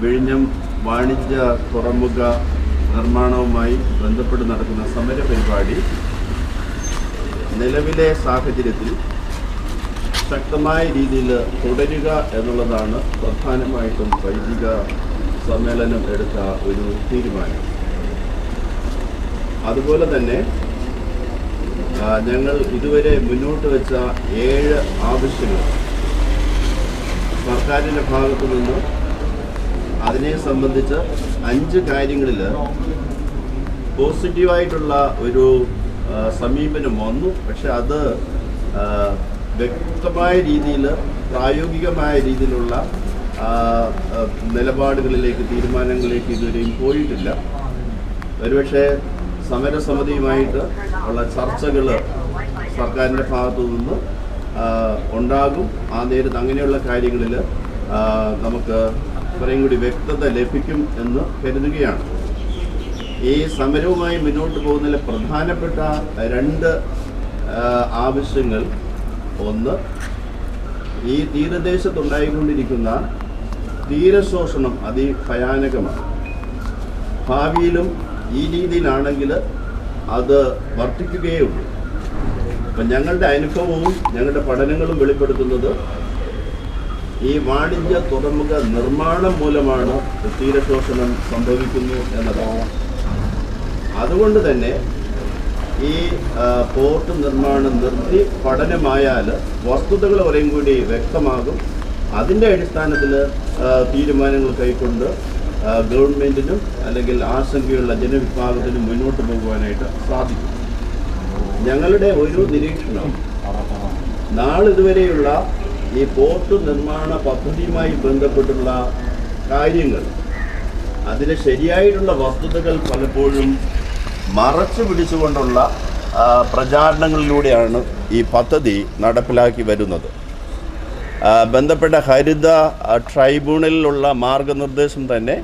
വിഴിഞ്ഞം വാണിജ്യ തുറമുഖ നിർമ്മാണവുമായി ബന്ധപ്പെട്ട് നടക്കുന്ന സമര പരിപാടി നിലവിലെ സാഹചര്യത്തിൽ ശക്തമായ രീതിയിൽ തുടരുക എന്നുള്ളതാണ് പ്രധാനമായിട്ടും വൈദിക സമ്മേളനം എടുത്ത ഒരു തീരുമാനം. അതുപോലെ തന്നെ ഞങ്ങൾ ഇതുവരെ മുന്നോട്ട് വെച്ച ഏഴ് ആവശ്യങ്ങൾ സർക്കാരിന്റെ ഭാഗത്തു നിന്ന് അതിനെ സംബന്ധിച്ച് അഞ്ച് കാര്യങ്ങളിൽ പോസിറ്റീവായിട്ടുള്ള ഒരു സമീപനം വന്നു. പക്ഷെ അത് വ്യക്തമായ രീതിയിൽ പ്രായോഗികമായ രീതിയിലുള്ള നിലപാടുകളിലേക്ക് തീരുമാനങ്ങളിലേക്ക് ഇതുവരെയും പോയിട്ടില്ല. ഒരുപക്ഷെ സമരസമിതിയുമായിട്ട് ഉള്ള ചർച്ചകൾ സർക്കാരിന്റെ ഭാഗത്തു നിന്ന് ഉണ്ടാകും. ആ നേരത്ത് അങ്ങനെയുള്ള കാര്യങ്ങളിൽ നമുക്ക് കുറേയും കൂടി വ്യക്തത ലഭിക്കും എന്ന് കരുതുകയാണ്. ഈ സമരവുമായി മുന്നോട്ട് പോകുന്നതിലെ പ്രധാനപ്പെട്ട രണ്ട് ആവശ്യങ്ങൾ. ഒന്ന് ഈ തീരദേശത്തുണ്ടായിക്കൊണ്ടിരിക്കുന്ന തീരശോഷണം അതിഭയാനകമാണ്. ഭാവിയിലും ഈ രീതിയിലാണെങ്കിൽ അത് വർദ്ധിക്കുകയേ ഉള്ളൂ. അപ്പം ഞങ്ങളുടെ അനുഭവവും ഞങ്ങളുടെ പഠനങ്ങളും വെളിപ്പെടുത്തുന്നത് ഈ വാണിജ്യ തുറമുഖ നിർമ്മാണം മൂലമാണ് തീരശോഷണം സംഭവിക്കുന്നു എന്നതാണ് അതുകൊണ്ട് തന്നെ ഈ പോർട്ട് നിർമ്മാണം നിർത്തി പഠനമായാൽ വസ്തുതകൾ കുറേയും കൂടി വ്യക്തമാകും. അതിന്റെ അടിസ്ഥാനത്തിൽ തീരുമാനങ്ങൾ കൈക്കൊണ്ട് ഗവൺമെന്റിനും അല്ലെങ്കിൽ ആശങ്കയുള്ള ജനവിഭാഗത്തിനും മുന്നോട്ട് പോകുവാനായിട്ട് സാധിക്കും. ഞങ്ങളുടെ ഒരു നിരീക്ഷണം നാളിതുവരെയുള്ള ഈ പോർട്ട് നിർമ്മാണ പദ്ധതിയുമായി ബന്ധപ്പെട്ടുള്ള കാര്യങ്ങൾ. അതിന് ശരിയായിട്ടുള്ള വസ്തുതകൾ പലപ്പോഴും മറച്ചു പിടിച്ചുകൊണ്ടുള്ള പ്രചാരണങ്ങളിലൂടെയാണ് ഈ പദ്ധതി നടപ്പിലാക്കി വരുന്നത്. ബന്ധപ്പെട്ട ഹരിത ട്രൈബ്യൂണലിലുള്ള മാർഗനിർദ്ദേശം തന്നെ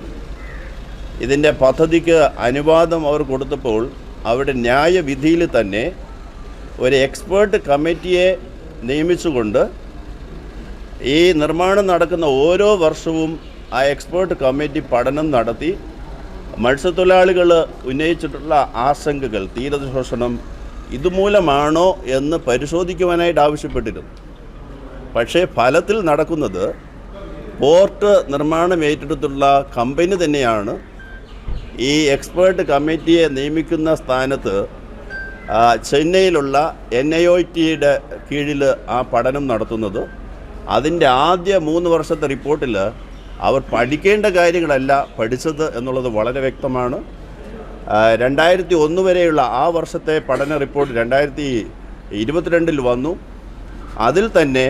ഇതിന്റെ പദ്ധതിക്ക് അനുവാദം അവർ കൊടുത്തപ്പോൾ അവിടെ ന്യായവിധിയിൽ തന്നെ ഒരു എക്സ്പേർട്ട് കമ്മിറ്റിയെ നിയമിച്ചുകൊണ്ട് ഈ നിർമ്മാണം നടക്കുന്ന ഓരോ വർഷവും ആ എക്സ്പേർട്ട് കമ്മിറ്റി പഠനം നടത്തി. മത്സ്യത്തൊഴിലാളികൾ ഉന്നയിച്ചിട്ടുള്ള ആശങ്കകൾ തീരശോഷണം ഇതുമൂലമാണോ എന്ന് പരിശോധിക്കുവാനായിട്ട് ആവശ്യപ്പെട്ടിരുന്നു. പക്ഷേ ഫലത്തിൽ നടക്കുന്നത് പോർട്ട് നിർമ്മാണം ഏറ്റെടുത്തുള്ള കമ്പനി തന്നെയാണ്. ഈ എക്സ്പേർട്ട് കമ്മിറ്റിയെ നിയമിക്കുന്ന സ്ഥാനത്ത് ചെന്നൈയിലുള്ള എൻ ഐ ഒ ടിയുടെ കീഴിൽ ആ പഠനം നടത്തുന്നത്. അതിന്റെ ആദ്യ മൂന്ന് വർഷത്തെ റിപ്പോർട്ടിൽ അവർ പഠിക്കേണ്ട കാര്യങ്ങളല്ല പഠിച്ചത് എന്നുള്ളത് വളരെ വ്യക്തമാണ്. രണ്ടായിരത്തി ഒന്ന് വരെയുള്ള ആ വർഷത്തെ പഠന റിപ്പോർട്ട് രണ്ടായിരത്തി ഇരുപത്തിരണ്ടിൽ വന്നു. അതിൽ തന്നെ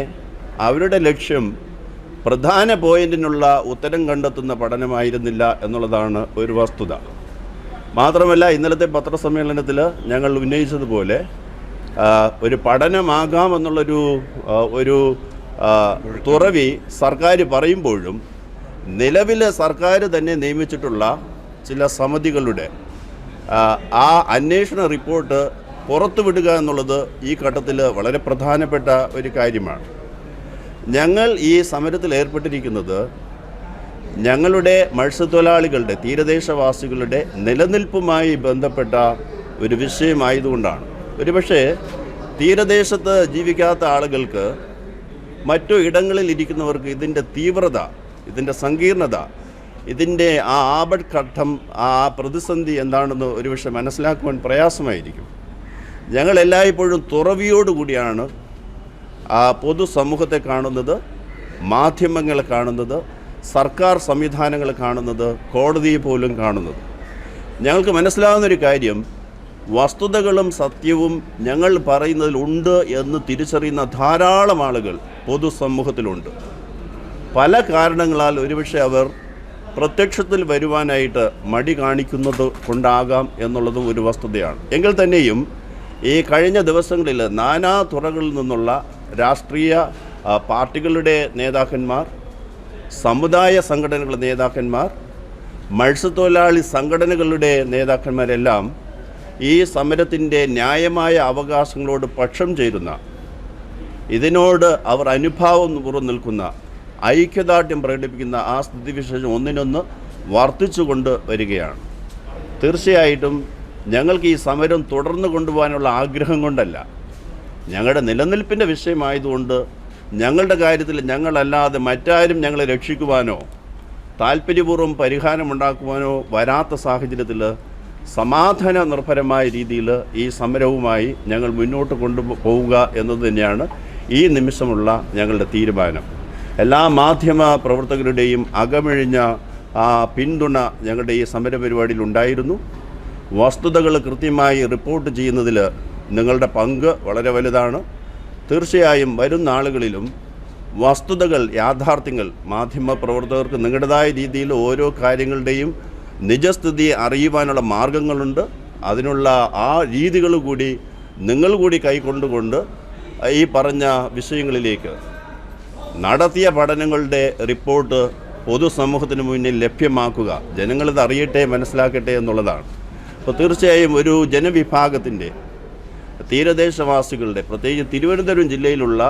അവരുടെ ലക്ഷ്യം പ്രധാന പോയിന്റിനുള്ള ഉത്തരം കണ്ടെത്തുന്ന പഠനമായിരുന്നില്ല എന്നുള്ളതാണ് ഒരു വസ്തുത. മാത്രമല്ല ഇന്നലത്തെ പത്രസമ്മേളനത്തിൽ ഞങ്ങൾ ഉന്നയിച്ചതുപോലെ ഒരു പഠനമാകാമെന്നുള്ളൊരു ഒരു തുറവി സർക്കാർ പറയുമ്പോഴും നിലവിലെ സർക്കാർ തന്നെ നിയമിച്ചിട്ടുള്ള ചില സമിതികളുടെ ആ, അന്വേഷണ റിപ്പോർട്ട് പുറത്തുവിടുക എന്നുള്ളത് ഈ ഘട്ടത്തിൽ വളരെ പ്രധാനപ്പെട്ട ഒരു കാര്യമാണ്. ഞങ്ങൾ ഈ സമരത്തിൽ ഏർപ്പെട്ടിരിക്കുന്നത് ഞങ്ങളുടെ മത്സ്യത്തൊഴിലാളികളുടെ തീരദേശവാസികളുടെ നിലനിൽപ്പുമായി ബന്ധപ്പെട്ട ഒരു വിഷയമായതുകൊണ്ടാണ്. ഒരുപക്ഷേ തീരദേശത്ത് ജീവിക്കാത്ത ആളുകൾക്ക് മറ്റു ഇടങ്ങളിൽ ഇരിക്കുന്നവർക്ക് ഇതിന്റെ തീവ്രത ഇതിന്റെ സങ്കീർണത ഇതിന്റെ ആ ആപത്ഘട്ടം ആ പ്രതിസന്ധി എന്താണെന്ന് ഒരുപക്ഷെ മനസ്സിലാക്കുവാൻ പ്രയാസമായിരിക്കും. ഞങ്ങൾ എല്ലായ്പ്പോഴും തുറവിയോടുകൂടിയാണ് ആ പൊതുസമൂഹത്തെ കാണുന്നത് മാധ്യമങ്ങളെ കാണുന്നത് സർക്കാർ സംവിധാനങ്ങൾ കാണുന്നത് കോടതിയെ പോലും കാണുന്നത്. ഞങ്ങൾക്ക് മനസ്സിലാകുന്നൊരു കാര്യം വസ്തുതകളും സത്യവും ഞങ്ങൾ പറയുന്നതിലുണ്ട് എന്ന് തിരിച്ചറിയുന്ന ധാരാളം ആളുകൾ പൊതുസമൂഹത്തിലുണ്ട്. പല കാരണങ്ങളാൽ ഒരുപക്ഷെ അവർ പ്രത്യക്ഷത്തിൽ വരുവാനായിട്ട് മടി കാണിക്കുന്നത് കൊണ്ടാകാം എന്നുള്ളതും ഒരു വസ്തുതയാണ്. എങ്കിൽ തന്നെയും ഈ കഴിഞ്ഞ ദിവസങ്ങളിൽ നാനാ തുറകളിൽ നിന്നുള്ള രാഷ്ട്രീയ പാർട്ടികളുടെ നേതാക്കന്മാർ സമുദായ സംഘടനകളുടെ നേതാക്കന്മാർ മത്സ്യത്തൊഴിലാളി സംഘടനകളുടെ നേതാക്കന്മാരെല്ലാം ഈ സമരത്തിന്റെ ന്യായമായ അവകാശങ്ങളോട് പക്ഷം ചേരുന്ന ഇതിനോട് അവർ അനുഭാവം പുറം നിൽക്കുന്ന ഐക്യദാർഢ്യം പ്രകടിപ്പിക്കുന്ന ആ സ്ഥിതിവിശേഷം ഒന്നിനൊന്ന് വർദ്ധിച്ചുകൊണ്ട് വരികയാണ്. തീർച്ചയായിട്ടും ഞങ്ങൾക്ക് ഈ സമരം തുടർന്ന് കൊണ്ടുപോകാനുള്ള ആഗ്രഹം കൊണ്ടല്ല. ഞങ്ങളുടെ നിലനിൽപ്പിന്റെ വിഷയമായതുകൊണ്ട് ഞങ്ങളുടെ കാര്യത്തിൽ ഞങ്ങളല്ലാതെ മറ്റാരും ഞങ്ങളെ രക്ഷിക്കുവാനോ താല്പര്യപൂർവം പരിഹാരമുണ്ടാക്കുവാനോ വരാത്ത സാഹചര്യത്തിൽ സമാധാന നിർഭരമായ രീതിയിൽ ഈ സമരവുമായി ഞങ്ങൾ മുന്നോട്ട് കൊണ്ടുപോവുക എന്നത് തന്നെയാണ് ഈ നിമിഷമുള്ള ഞങ്ങളുടെ തീരുമാനം. എല്ലാ മാധ്യമ പ്രവർത്തകരുടെയും അകമിഴിഞ്ഞ ആ പിന്തുണ ഞങ്ങളുടെ ഈ സമരപരിപാടിയിൽ ഉണ്ടായിരുന്നു. വസ്തുതകൾ കൃത്യമായി റിപ്പോർട്ട് ചെയ്യുന്നതിൽ നിങ്ങളുടെ പങ്ക് വളരെ വലുതാണ്. തീർച്ചയായും വരുന്ന ആളുകളിലും വസ്തുതകൾ യാഥാർത്ഥ്യങ്ങൾ മാധ്യമ പ്രവർത്തകർക്ക് നിങ്ങളുടേതായ രീതിയിൽ ഓരോ കാര്യങ്ങളുടെയും നിജസ്ഥിതി അറിയുവാനുള്ള മാർഗങ്ങളുണ്ട്. അതിനുള്ള ആ രീതികൾ കൂടി നിങ്ങൾ കൂടി കൈക്കൊണ്ടുകൊണ്ട് ഈ പറഞ്ഞ വിഷയങ്ങളിലേക്ക് നടത്തിയ പഠനങ്ങളുടെ റിപ്പോർട്ട് പൊതുസമൂഹത്തിന് മുന്നിൽ ലഭ്യമാക്കുക. ജനങ്ങളിത് അറിയട്ടെ മനസ്സിലാക്കട്ടെ എന്നുള്ളതാണ്. അപ്പോൾ തീർച്ചയായും ഒരു ജനവിഭാഗത്തിന്റെ തീരദേശവാസികളുടെ പ്രത്യേകിച്ച് തിരുവനന്തപുരം ജില്ലയിലുള്ള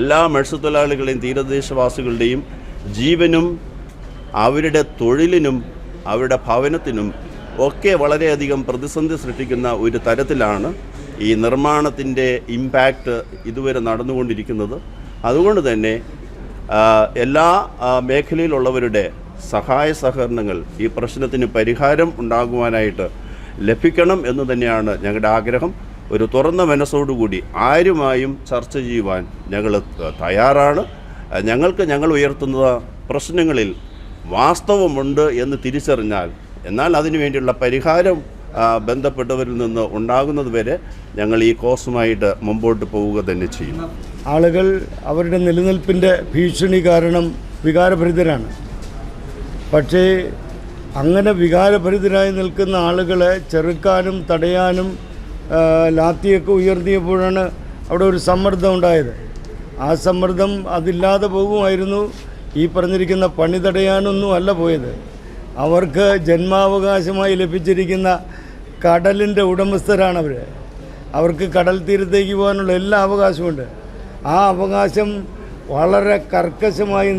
എല്ലാ മത്സ്യത്തൊഴിലാളികളെയും തീരദേശവാസികളുടെയും ജീവനും അവരുടെ തൊഴിലിനും അവരുടെ ഭവനത്തിനും ഒക്കെ വളരെയധികം പ്രതിസന്ധി സൃഷ്ടിക്കുന്ന ഒരു തരത്തിലാണ് ഈ നിർമ്മാണത്തിന്റെ ഇമ്പാക്റ്റ് ഇതുവരെ നടന്നുകൊണ്ടിരിക്കുന്നത്. അതുകൊണ്ട് തന്നെ എല്ലാ മേഖലയിലുള്ളവരുടെ സഹായ സഹകരണങ്ങൾ ഈ പ്രശ്നത്തിന് പരിഹാരം ഉണ്ടാകുവാനായിട്ട് ലഭിക്കണം എന്ന് തന്നെയാണ് ഞങ്ങളുടെ ആഗ്രഹം. ഒരു തുറന്ന മനസ്സോടുകൂടി ആരുമായും ചർച്ച ചെയ്യുവാൻ ഞങ്ങൾ തയ്യാറാണ്. ഞങ്ങൾക്ക് ഞങ്ങൾ ഉയർത്തുന്ന പ്രശ്നങ്ങളിൽ വാസ്തവമുണ്ട് എന്ന് തിരിച്ചറിഞ്ഞാൽ എന്നാൽ അതിനു വേണ്ടിയുള്ള പരിഹാരം ബന്ധപ്പെട്ടവരിൽ നിന്ന് ഉണ്ടാകുന്നത് വരെ ഞങ്ങൾ ഈ കോഴ്സുമായിട്ട് മുമ്പോട്ട് പോവുക തന്നെ ചെയ്യും. ആളുകൾ അവരുടെ നിലനിൽപ്പിന്റെ ഭീഷണി കാരണം വികാരഭരിതരാണ്. പക്ഷേ അങ്ങനെ വികാരഭരിതരായി നിൽക്കുന്ന ആളുകളെ ചെറുക്കാനും തടയാനും ലാത്തിയൊക്കെ ഉയർത്തിയപ്പോഴാണ് അവിടെ ഒരു സമ്മർദ്ദം ഉണ്ടായത്. ആ സമ്മർദ്ദം അതില്ലാതെ പോകുമായിരുന്നു ഈ പറഞ്ഞിരിക്കുന്ന പണി തടയാനൊന്നും അല്ല പോയത്. അവർക്ക് ജന്മാവകാശമായി ലഭിച്ചിരിക്കുന്ന കടലിന്റെ ഉടമസ്ഥരാണവർ അവർക്ക് കടൽ തീരത്തേക്ക് പോകാനുള്ള എല്ലാ അവകാശമുണ്ട് ആ അവകാശം വളരെ കർക്കശമായി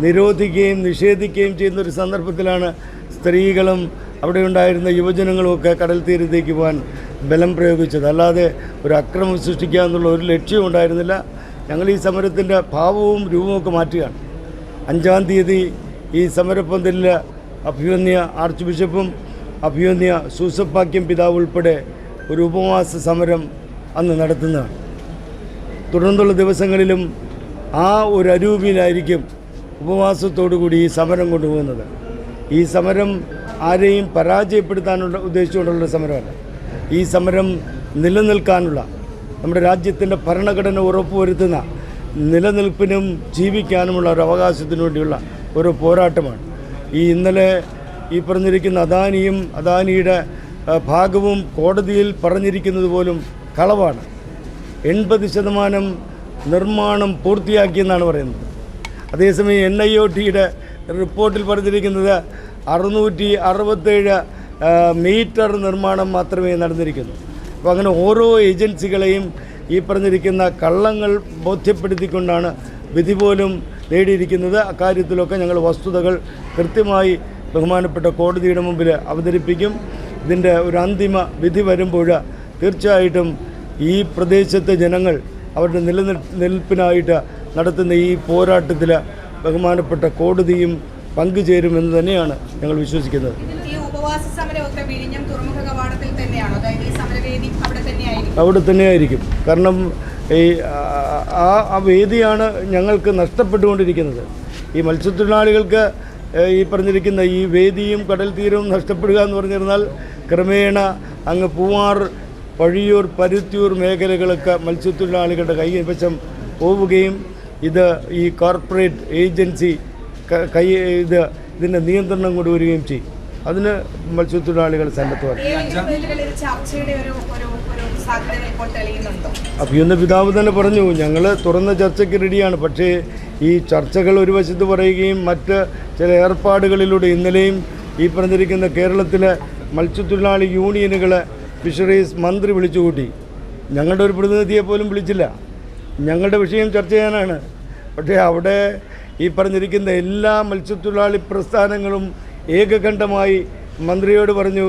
നിരോധിക്കുകയും നിഷേധിക്കുകയും ചെയ്യുന്ന ഒരു സന്ദർഭത്തിലാണ് സ്ത്രീകളും അവിടെ ഉണ്ടായിരുന്ന യുവജനങ്ങളും ഒക്കെ കടൽ തീരത്തേക്ക് പോകാൻ ബലം പ്രയോഗിച്ചത്. അല്ലാതെ ഒരു അക്രമം സൃഷ്ടിക്കുക എന്നുള്ള ഒരു ലക്ഷ്യവും ഉണ്ടായിരുന്നില്ല. ഞങ്ങൾ ഈ സമരത്തിന്റെ ഭാവവും രൂപവും ഒക്കെ മാറ്റുകയാണ്. അഞ്ചാം തീയതി ഈ സമരപ്പന്തലിൽ അഭിമന്യ ആർച്ച് ബിഷപ്പും അഭ്യുന്യ സൂസപ്പാക്യം പിതാവ് ഉൾപ്പെടെ ഒരു ഉപവാസ സമരം അന്ന് നടത്തുന്നതാണ്. തുടർന്നുള്ള ദിവസങ്ങളിലും ആ ഒരു അരൂപിയിലായിരിക്കും ഉപവാസത്തോടുകൂടി ഈ സമരം കൊണ്ടുപോകുന്നത്. ഈ സമരം ആരെയും പരാജയപ്പെടുത്താനുള്ള ഉദ്ദേശിച്ചുകൊണ്ടുള്ള സമരമല്ല. ഈ സമരം നിലനിൽക്കാനുള്ള നമ്മുടെ രാജ്യത്തിന്റെ ഭരണഘടന ഉറപ്പുവരുത്തുന്ന നിലനിൽപ്പിനും ജീവിക്കാനുമുള്ള ഒരു അവകാശത്തിനു വേണ്ടിയുള്ള ഒരു പോരാട്ടമാണ്. ഈ ഇന്നലെ ഈ പറഞ്ഞിരിക്കുന്ന അദാനിയും അദാനിയുടെ ഭാഗവും കോടതിയിൽ പറഞ്ഞിരിക്കുന്നത് പോലും കളവാണ്. എൺപത് ശതമാനം നിർമ്മാണം പൂർത്തിയാക്കിയെന്നാണ് പറയുന്നത്. അതേസമയം എൻ ഐ ഒ ടിയുടെ റിപ്പോർട്ടിൽ പറഞ്ഞിരിക്കുന്നത് അറുന്നൂറ്റി അറുപത്തേഴ് മീറ്റർ നിർമ്മാണം മാത്രമേ നടന്നിരിക്കുന്നു. അപ്പോൾ അങ്ങനെ ഓരോ ഏജൻസികളെയും ഈ പറഞ്ഞിരിക്കുന്ന കള്ളങ്ങൾ ബോധ്യപ്പെടുത്തിക്കൊണ്ടാണ് വിധി പോലും നേടിയിരിക്കുന്നത്. അക്കാര്യത്തിലൊക്കെ ഞങ്ങൾ വസ്തുതകൾ കൃത്യമായി ബഹുമാനപ്പെട്ട കോടതിയുടെ മുമ്പിൽ അവതരിപ്പിക്കും. ഇതിന്റെ ഒരു അന്തിമ വിധി വരുമ്പോൾ തീർച്ചയായിട്ടും ഈ പ്രദേശത്തെ ജനങ്ങൾ അവരുടെ നിലനിൽപ്പിനായിട്ട് നടത്തുന്ന ഈ പോരാട്ടത്തിൽ ബഹുമാനപ്പെട്ട കോടതിയും പങ്കുചേരുമെന്ന് തന്നെയാണ് ഞങ്ങൾ വിശ്വസിക്കുന്നത്. അവിടെ തന്നെയായിരിക്കും. കാരണം ഈ ആ- ആ വേദിയാണ് ഞങ്ങൾക്ക് നഷ്ടപ്പെട്ടുകൊണ്ടിരിക്കുന്നത്. ഈ മത്സ്യത്തൊഴിലാളികൾക്ക് ഈ പറഞ്ഞിരിക്കുന്ന ഈ വേദിയും കടൽ തീരവും നഷ്ടപ്പെടുക എന്ന് പറഞ്ഞിരുന്നാൽ ക്രമേണ അങ്ങ് പൂവാർ പഴിയൂർ പരുത്തിയൂർ മേഖലകളൊക്കെ മത്സ്യത്തൊഴിലാളികളുടെ കൈവശം പോവുകയും ഇത് ഈ കോർപ്പറേറ്റ് ഏജൻസി കൈ ഇത് ഇതിന്റെ നിയന്ത്രണം കൊണ്ടുവരികയും ചെയ്യും. അതിന് മത്സ്യത്തൊഴിലാളികൾ സന്നദ്ധമാണ്. ഏതെങ്കിലും ഇന്ന് പിതാവ് തന്നെ പറഞ്ഞു ഞങ്ങൾ തുറന്ന ചർച്ചയ്ക്ക് റെഡിയാണ് പക്ഷേ ഈ ചർച്ചകൾ ഒരു വശത്ത് പറയുകയും മറ്റ് ചില ഏർപ്പാടുകളിലൂടെ ഇന്നലെയും ഈ പറഞ്ഞിരിക്കുന്ന കേരളത്തിലെ മത്സ്യത്തൊഴിലാളി യൂണിയനുകളെ ഫിഷറീസ് മന്ത്രി വിളിച്ചുകൂട്ടി. ഞങ്ങളുടെ ഒരു പ്രതിനിധിയെ പോലും വിളിച്ചില്ല. ഞങ്ങളുടെ വിഷയം ചർച്ച ചെയ്യാനാണ്. പക്ഷേ അവിടെ ഈ പറഞ്ഞിരിക്കുന്ന എല്ലാ മത്സ്യത്തൊഴിലാളി പ്രസ്ഥാനങ്ങളും ഏകകണ്ഠമായി മന്ത്രിയോട് പറഞ്ഞു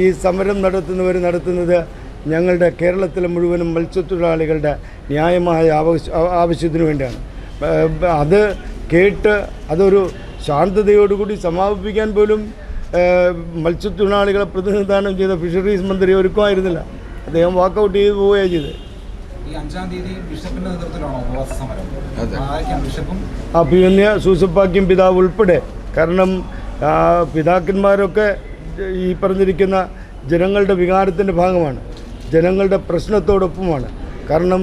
ഈ സമരം നടത്തുന്നവർ നടത്തുന്നത് ഞങ്ങളുടെ കേരളത്തിലെ മുഴുവനും മത്സ്യത്തൊഴിലാളികളുടെ ന്യായമായ ആവശ്യ ആവശ്യത്തിന് വേണ്ടിയാണ്. അത് കേട്ട് അതൊരു ശാന്തതയോടുകൂടി സമാപിപ്പിക്കാൻ പോലും മത്സ്യത്തൊഴിലാളികളെ പ്രതിനിധാനം ചെയ്ത ഫിഷറീസ് മന്ത്രി ഒരുക്കമായിരുന്നില്ല. അദ്ദേഹം വാക്കൗട്ട് ചെയ്ത് പോവുകയാണ് ചെയ്തത്. ബിഷപ്പും? അഭിമന്യ സൂസപ്പാക്യം പിതാവ് ഉൾപ്പെടെ. കാരണം ആ, പിതാക്കന്മാരൊക്കെ ഈ പറഞ്ഞിരിക്കുന്ന ജനങ്ങളുടെ വികാരത്തിന്റെ ഭാഗമാണ്. ജനങ്ങളുടെ പ്രശ്നത്തോടൊപ്പമാണ്. കാരണം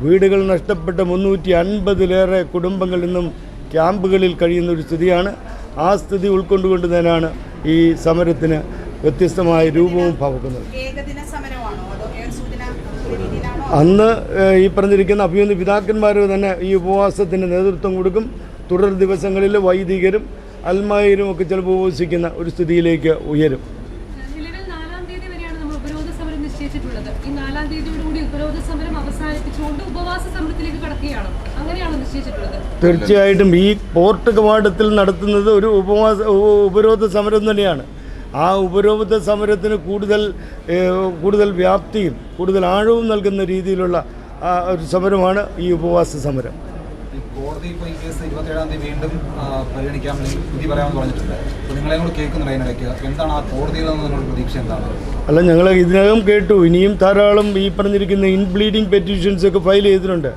വീടുകൾ നഷ്ടപ്പെട്ട മുന്നൂറ്റി അൻപതിലേറെ കുടുംബങ്ങൾ ഇന്നും ക്യാമ്പുകളിൽ കഴിയുന്ന ഒരു സ്ഥിതിയാണ്. ആ സ്ഥിതി ഉൾക്കൊണ്ടുകൊണ്ട് തന്നെയാണ് ഈ സമരത്തിന് വ്യത്യസ്തമായ രൂപവും ഭാവിക്കുന്നത് അന്ന് ഈ പറഞ്ഞിരിക്കുന്ന അഭിമന്യ പിതാക്കന്മാർ തന്നെ ഈ ഉപവാസത്തിന് നേതൃത്വം കൊടുക്കും. തുടർ ദിവസങ്ങളിൽ വൈദികരും അൽമായരും ഒക്കെ ചിലപ്പോൾ ഉപസിക്കുന്ന ഒരു സ്ഥിതിയിലേക്ക് ഉയരും. തീർച്ചയായിട്ടും ഈ പോർട്ട് കവാടത്തിൽ നടത്തുന്നത് ഒരു ഉപവാസ ഉപരോധ സമരം തന്നെയാണ്. ആ ഉപരോധ സമരത്തിന് കൂടുതൽ കൂടുതൽ വ്യാപ്തിയും കൂടുതൽ ആഴവും നൽകുന്ന രീതിയിലുള്ള ഒരു സമരമാണ് ഈ ഉപവാസ സമരം. കോടതി ഇപ്പോൾ ഈ കേസ് ഇരുപത്തേഴാം തീയതി വീണ്ടും പരിഗണിക്കാൻ വിധി പറയാമെന്ന് പറഞ്ഞിട്ടുണ്ട്. അപ്പോൾ നിങ്ങളെ കൂടെ കേൾക്കുന്നുണ്ട് അതിനിടയ്ക്ക്. എന്താണ് ആ കോടതിയിൽ നിന്ന് നിങ്ങളുടെ പ്രതീക്ഷ എന്താണ്? അല്ല ഞങ്ങൾ ഇതിനകം കേട്ടു. ഇനിയും ധാരാളം ഈ പറഞ്ഞിരിക്കുന്ന ഇൻ ബ്ലീഡിംഗ് പെറ്റീഷൻസ് ഒക്കെ ഫയൽ ചെയ്തിട്ടുണ്ട്.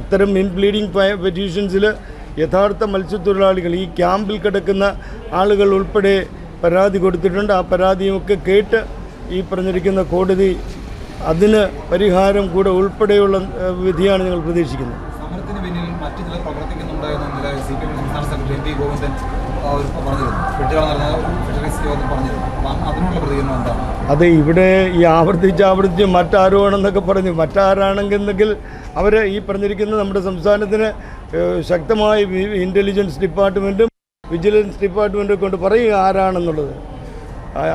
അത്തരം ഇൻ ബ്ലീഡിംഗ് പെറ്റീഷൻസിൽ യഥാർത്ഥ മത്സ്യത്തൊഴിലാളികൾ ഈ ക്യാമ്പിൽ കിടക്കുന്ന ആളുകൾ ഉൾപ്പെടെ പരാതി കൊടുത്തിട്ടുണ്ട്. ആ പരാതിയുമൊക്കെ കേട്ട് ഈ പറഞ്ഞിരിക്കുന്ന കോടതി അതിന് പരിഹാരം കൂടെ ഉൾപ്പെടെയുള്ള വിധിയാണ് ഞങ്ങൾ പ്രതീക്ഷിക്കുന്നത് സമരത്തിന് പിന്നിൽ മറ്റു ചിലർ പ്രവർത്തിക്കുന്നുണ്ട് എന്ന് ഇന്നലെ സി പി എം സംസ്ഥാന സെക്രട്ടറി എം പി ഗോവിന്ദൻ അതെ ഇവിടെ ഈ ആവർത്തിച്ച് ആവർത്തിച്ച് മറ്റാരോണെന്നൊക്കെ പറഞ്ഞു. മറ്റാരാണെന്നുണ്ടെങ്കിൽ അവർ ഈ പറഞ്ഞിരിക്കുന്ന നമ്മുടെ സംസ്ഥാനത്തിന് ശക്തമായി ഇന്റലിജൻസ് ഡിപ്പാർട്ട്മെന്റും വിജിലൻസ് ഡിപ്പാർട്ട്മെന്റും കൊണ്ട് പറയുക ആരാണെന്നുള്ളത്.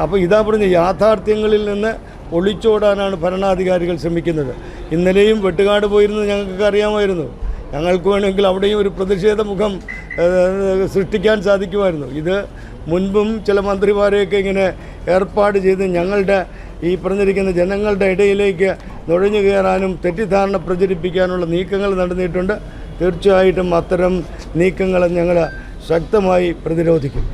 അപ്പോൾ ഇതാ പറഞ്ഞ യാഥാർത്ഥ്യങ്ങളിൽ നിന്ന് ഒളിച്ചോടാനാണ് ഭരണാധികാരികൾ ശ്രമിക്കുന്നത്. ഇന്നലെയും വെട്ടുകാട് പോയിരുന്നത് ഞങ്ങൾക്ക് അറിയാമായിരുന്നു ഞങ്ങൾക്ക് വേണമെങ്കിൽ അവിടെയും ഒരു പ്രതിഷേധ മുഖം സൃഷ്ടിക്കാൻ സാധിക്കുമായിരുന്നു. ഇത് മുൻപും ചില മന്ത്രിമാരെയൊക്കെ ഇങ്ങനെ ഏർപ്പാട് ചെയ്ത് ഞങ്ങളുടെ ഈ പറഞ്ഞിരിക്കുന്ന ജനങ്ങളുടെ ഇടയിലേക്ക് നുഴഞ്ഞു കയറാനും തെറ്റിദ്ധാരണ പ്രചരിപ്പിക്കാനുള്ള നീക്കങ്ങൾ നടന്നിട്ടുണ്ട്. തീർച്ചയായിട്ടും അത്തരം നീക്കങ്ങളെ ഞങ്ങൾ ശക്തമായി പ്രതിരോധിക്കും.